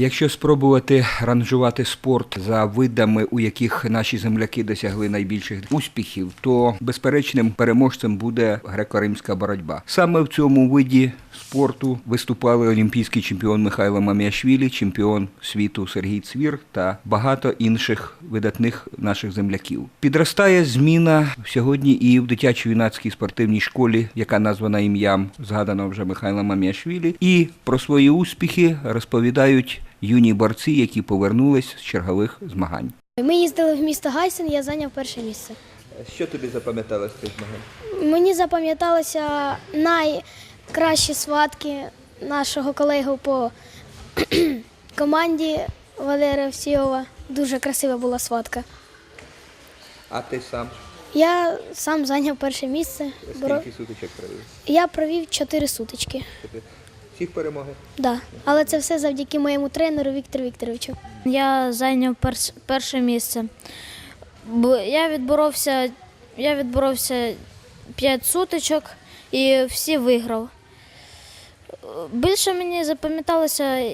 Якщо спробувати ранжувати спорт за видами, у яких наші земляки досягли найбільших успіхів, то безперечним переможцем буде греко-римська боротьба. Саме в цьому виді спорту виступали олімпійський чемпіон Михайло Маміашвілі, чемпіон світу Сергій Цвір та багато інших видатних наших земляків. Підростає зміна сьогодні і в дитячо-юнацькій спортивній школі, яка названа ім'ям згаданого вже Михайла Маміашвілі. І про свої успіхи розповідають юні борці, які повернулись з чергових змагань. Ми їздили в місто Гайсен, я зайняв перше місце. Що тобі запам'яталося з цих змагань? Мені запам'яталися найкращі схватки нашого колеги по команді Валерія Всіова. Дуже красива була схватка. А ти сам Я сам зайняв перше місце. Боро- сутичок провів? Я провів чотири сутички. Всіх перемоги? Да. Але це все завдяки моєму тренеру Віктору Вікторовичу. Я зайняв перс- перше місце. Бо я відборовся, я відборовся 5 сутичок і всі виграв. Більше мені запам'яталося,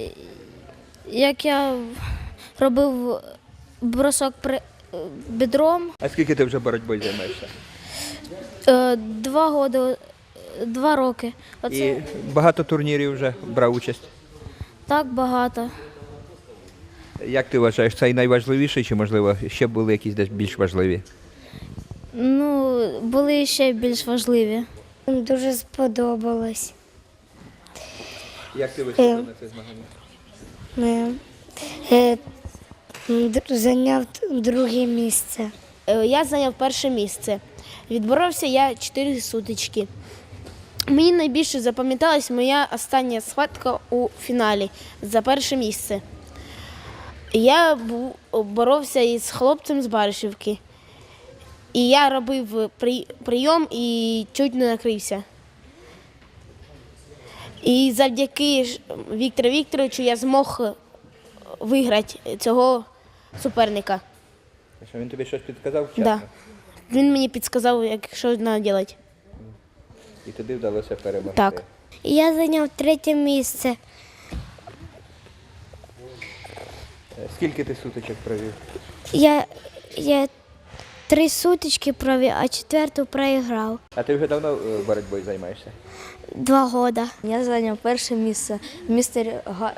як я робив бросок при бідром. А скільки ти вже боротьбою займаєшся? Е, Два роки, два роки. Оце І багато турнірів вже брав участь. так багато. Як ти вважаєш, це найважливіший чи можливо ще були якісь десь більш важливі? Ну, були ще більш важливі. Дуже сподобалось. Як ти виступив на цих змаганнях? Е, Зайняв друге місце. Е, Я зайняв перше місце. Відборовся я 4 сутички. Мені найбільше запам'яталась моя остання схватка у фіналі за перше місце. Я боровся із хлопцем з Баришівки. І я робив прийом і чуть не накрився. І завдяки Віктору Вікторовичу я змог виграти цього суперника. Що він тобі щось підказав вчасно? Да. Він мені підказав, як що треба робити. І тобі вдалося перемогти. Так. Я зайняв третє місце. Е, Скільки ти сутичок провів? Я, я три сутички провів, а четверту проіграв. А ти вже давно е, боротьбою займаєшся? Два года. Я зайняв перше місце в місті, Га-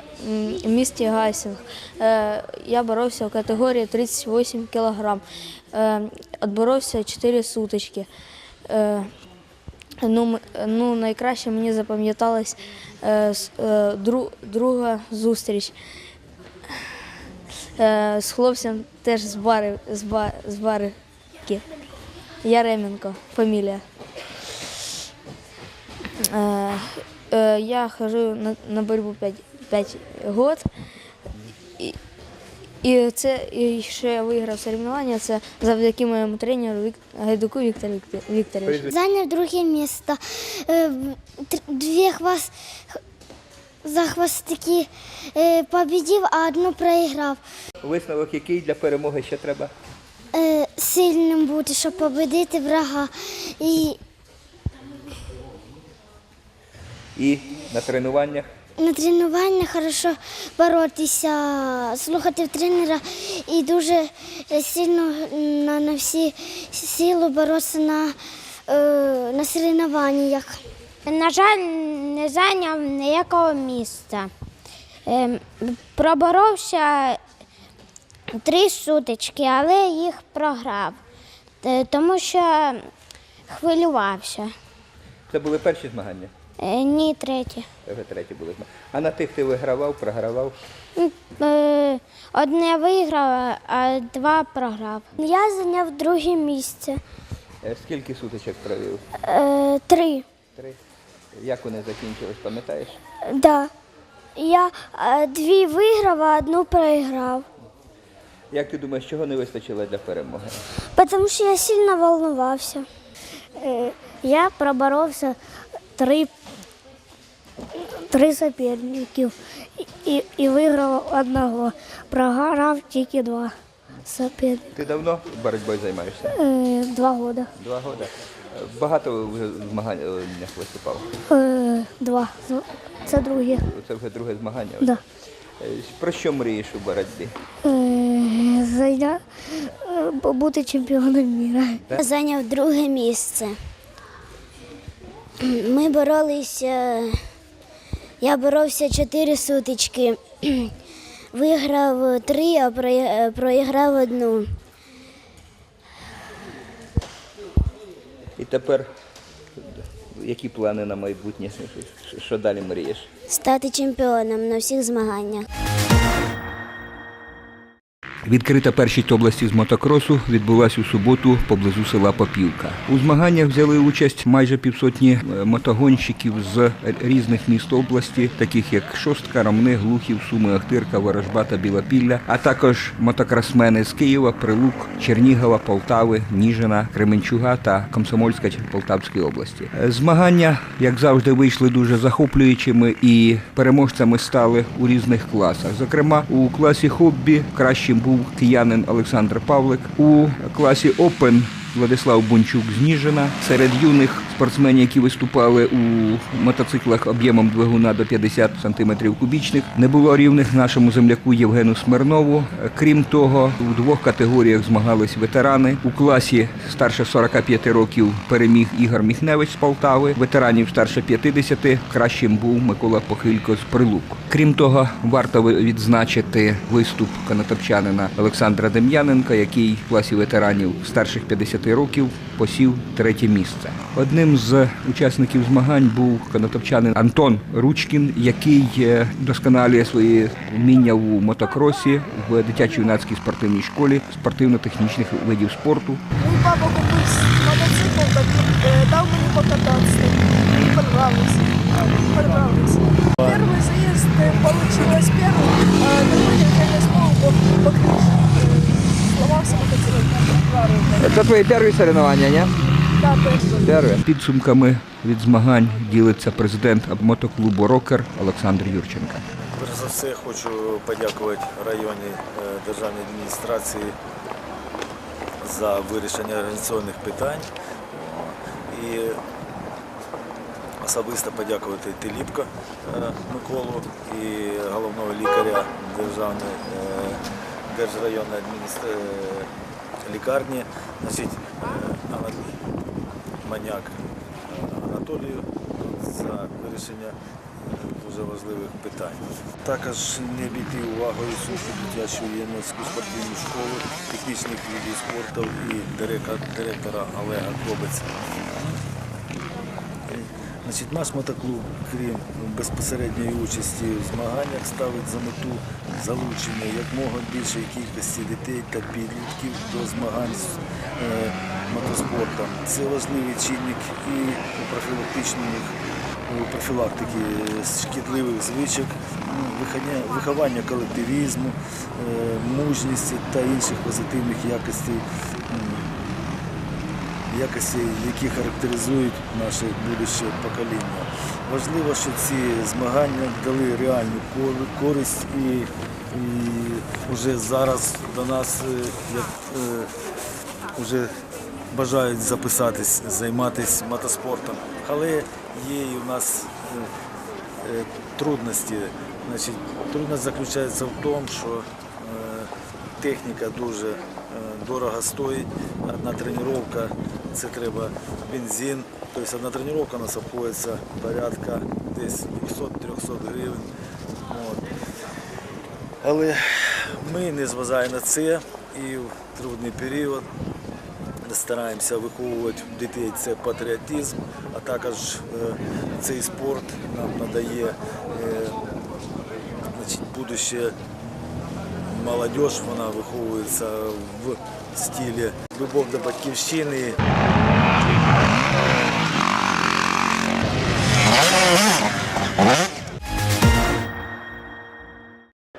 місті Гайсінг. Е, я боровся в категорії 38 кг. Е, отборовся 4 сутички. Ну, ну, найкраще мені запам'яталась е, е, дру, друга зустріч. Е, з хлопцем теж з бари, з, ба, з барики. Яременко, фамілія. Е, е, я хожу на, на боротьбу 5, 5 год. І, це і ще я виграв соревнування. Це завдяки моєму тренеру Вік, Гайдуку Віктору Вікторовичу. Зайняв друге місце. Дві хвост... за хвостики е, победив, а одну проіграв. Висновок який для перемоги ще треба? Е, Сильним бути, щоб победити врага. І І на тренуваннях? На тренуваннях хорошо боротися, слухати тренера і дуже сильно на, на всі сили боротися на, е, на соревнованнях. На жаль, не зайняв ніякого місця. Ем, Проборовся три сутички, але їх програв, Е, тому що хвилювався. Це були перші змагання? Е, Ні, третє. Вже треті були. А на тих ти вигравав, програвав? Е, Одне виграв, а два програв. Я зайняв друге місце. Е, Скільки сутичок провів? Е, Три. Три. Як вони закінчились, пам'ятаєш? Да. Я е, дві виграв, а одну проіграв. Як ти думаєш, чого не вистачило для перемоги? Тому що я сильно волнувався. Я проборовся три, три суперників і, і, і виграв одного. Програв тільки два суперника. Ти давно боротьбою займаєшся? Е, Два роки. Два роки. Е, Багато вже в змаганнях виступав. Е, Два. Це друге. Це вже друге змагання. Да. Е, Про що мрієш у боротьбі? Зайня бути чемпіоном міра. Зайняв друге місце. Ми боролися. Я боровся чотири сутички. Виграв три, а проє- проіграв одну. І тепер які плани на майбутнє? Що далі мрієш? Стати чемпіоном на всіх змаганнях. Відкрита першість області з мотокросу відбулась у суботу поблизу села Попівка. У змаганнях взяли участь майже півсотні е, мотогонщиків з різних міст області, таких як Шостка, Ромни, Глухів, Суми, Охтирка, Ворожба та Білопілля, а також мотокросмени з Києва, Прилук, Чернігова, Полтави, Ніжина, Кременчуга та Комсомольська Полтавської області. Е, Змагання, як завжди, вийшли дуже захоплюючими і переможцями стали у різних класах. Зокрема, у класі хобі кращим був киянин Олександр Павлик. У класі Опен Владислав Бунчук з Ніжина. Серед юних спортсменів, які виступали у мотоциклах об'ємом двигуна до 50 см кубічних, не було рівних нашому земляку Євгену Смирнову. Крім того, у двох категоріях змагались ветерани. У класі старше 45 років переміг Ігор Міхневич з Полтави. Ветеранів старше 50 кращим був Микола Похилько з Прилук. Крім того, варто відзначити виступ канатопчанина Олександра Дем'яненка, який в класі ветеранів старших 50 років посів третє місце. Одним з учасників змагань був канатопчанин Антон Ручкін, який е, досконалює свої вміння у мотокросі в дитячо-юнацькій спортивній школі спортивно-технічних видів спорту. Мій папа купив мотоцикл, так е, дав мені покататися. Мені понравилось. Мені понравилось. Перший заїзд е, получилось перший, а другий я не змог, бо покрив. Сломався мотоцикл. Це твої перші соревновання, ні? Підсумками від змагань ділиться президент мотоклубу Рокер Олександр Юрченко. Перш за все хочу подякувати районній е, державній адміністрації за вирішення організаційних питань. І особисто подякувати Теліпко е, Миколу і головного лікаря державної е, держрайонної адміністра... е, лікарні, значить, Маняк е, Анатолію за вирішення е, дуже важливих питань. Також не бійти увагою сушу дитячу юнацьку спортивну школу технічних видів спорту і директора, Олега Кобець. Значить, наш мотоклуб, крім безпосередньої участі в змаганнях, ставить за мету залучення якмога більшої кількості дітей та підлітків до змагань з е, мотоспортом. Це важливий чинник і у профілактичних у профілактики шкідливих звичок, ну, виховання колективізму, е, мужності та інших позитивних якостей якості, які характеризують наше будуще покоління. Важливо, що ці змагання дали реальну користь і, і вже зараз до нас е, як, е, вже бажають записатись, займатися мотоспортом. Але є і у нас е, е, трудності. Значить, трудність заключається в тому, що е, техніка дуже е, дорого стоїть. Одна тренування це треба бензин. Тобто одна тренування у нас обходиться порядка десь 200-300 гривень. От. Але ми, не зважаємо на це, і в трудний період стараємося виховувати в дітей це патріотизм, а також е, цей спорт нам надає е, значить, будуще молодежь, вона виховується в стилі любов до батьківщини.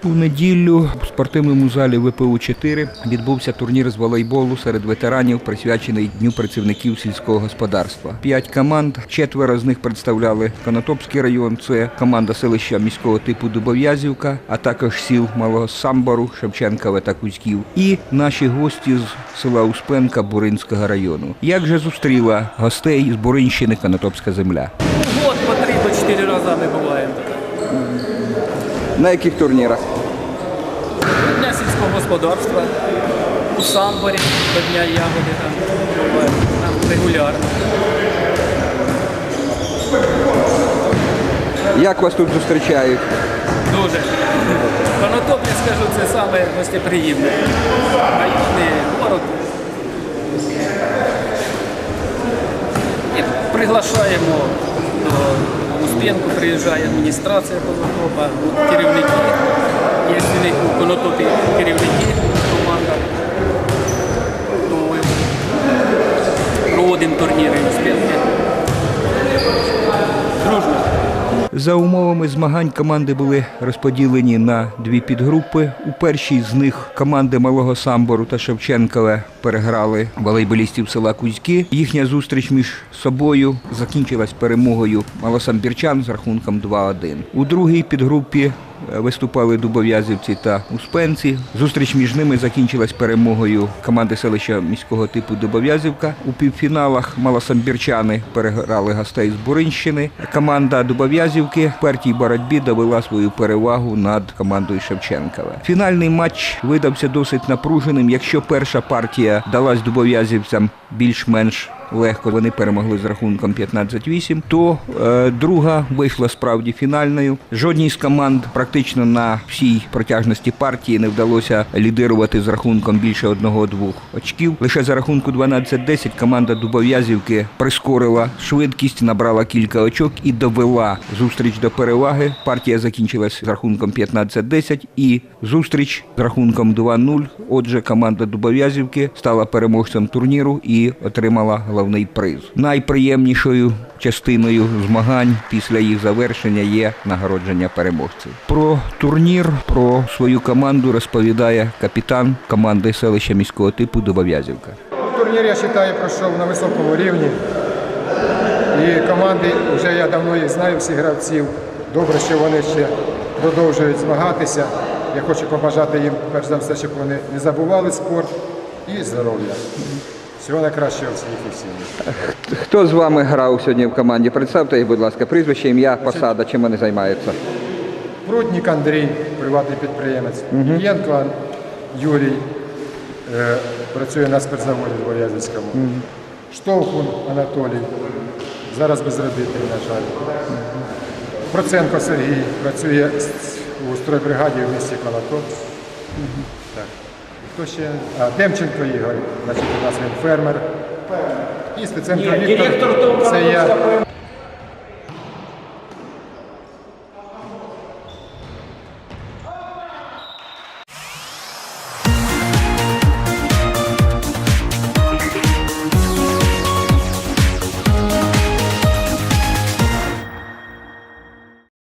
У неділю в спортивному залі ВПУ 4 відбувся турнір з волейболу серед ветеранів, присвячений Дню працівників сільського господарства. П'ять команд, четверо з них представляли Конотопський район. Це команда селища міського типу Дубов'язівка, а також сіл Малого Самбору, Шевченкове та Кузьків. І наші гості з села Успенка Буринського району. Як же зустріла гостей з Буринщини Конотопська земля? год по три, по чотири рази ми буваємо. На яких турнірах? Дня сільського господарства, у самборі до Дня ягоди там, там регулярно. Як вас тут зустрічають? Дуже. Конотоп, скажу, це саме гостеприємне. Районний город. І приглашаємо до Успенку, приїжджає адміністрація Конотопа, керівники. Є в у Конотопі керівники, команда. То ми проводимо турніри Успенки. Дружно. За умовами змагань команди були розподілені на дві підгрупи. У першій з них команди Малого Самбору та Шевченкове переграли волейболістів села Кузьки. Їхня зустріч між собою закінчилась перемогою малосамбірчан з рахунком 2-1. У другій підгрупі виступали дубов'язівці та успенці. Зустріч між ними закінчилась перемогою команди селища міського типу Дубов'язівка. У півфіналах малосамбірчани переграли гостей з Буринщини. Команда Дубов'язівки в партій боротьбі довела свою перевагу над командою Шевченкова. Фінальний матч видався досить напруженим. Якщо перша партія далась дубов'язівцям більш-менш легко вони перемогли з рахунком 15-8, то е, друга вийшла справді фінальною. Жодній з команд практично на всій протяжності партії не вдалося лідирувати з рахунком більше одного-двох очків. Лише за рахунку 12-10 команда Дубов'язівки прискорила швидкість, набрала кілька очок і довела зустріч до переваги. Партія закінчилась з рахунком 15-10 і зустріч з рахунком 2-0. Отже, команда Дубов'язівки стала переможцем турніру і отримала головний приз. Найприємнішою частиною змагань після їх завершення є нагородження переможців. Про турнір, про свою команду розповідає капітан команди селища міського типу Дубов'язівка. Турнір, я вважаю, пройшов на високому рівні. І команди, вже я давно їх знаю, всіх гравців. Добре, що вони ще продовжують змагатися. Я хочу побажати їм, перш за все, щоб вони не забували спорт і здоров'я. Всього найкращого всіх і всім. Хто з вами грав сьогодні в команді? Представте їх, будь ласка, прізвище, ім'я, посада, чим вони займаються. Пруднік Андрій, приватний підприємець. Єнко Юрій е, працює на спиртзаводі в Боязівському. Штовхун Анатолій, зараз безробітний, на жаль. Проценко Сергій працює у стройбригаді в місті Конотоп. Так. Хто ще? А, Демченко Ігор, значить, у нас він фермер. І Стеценко Віктор, це я.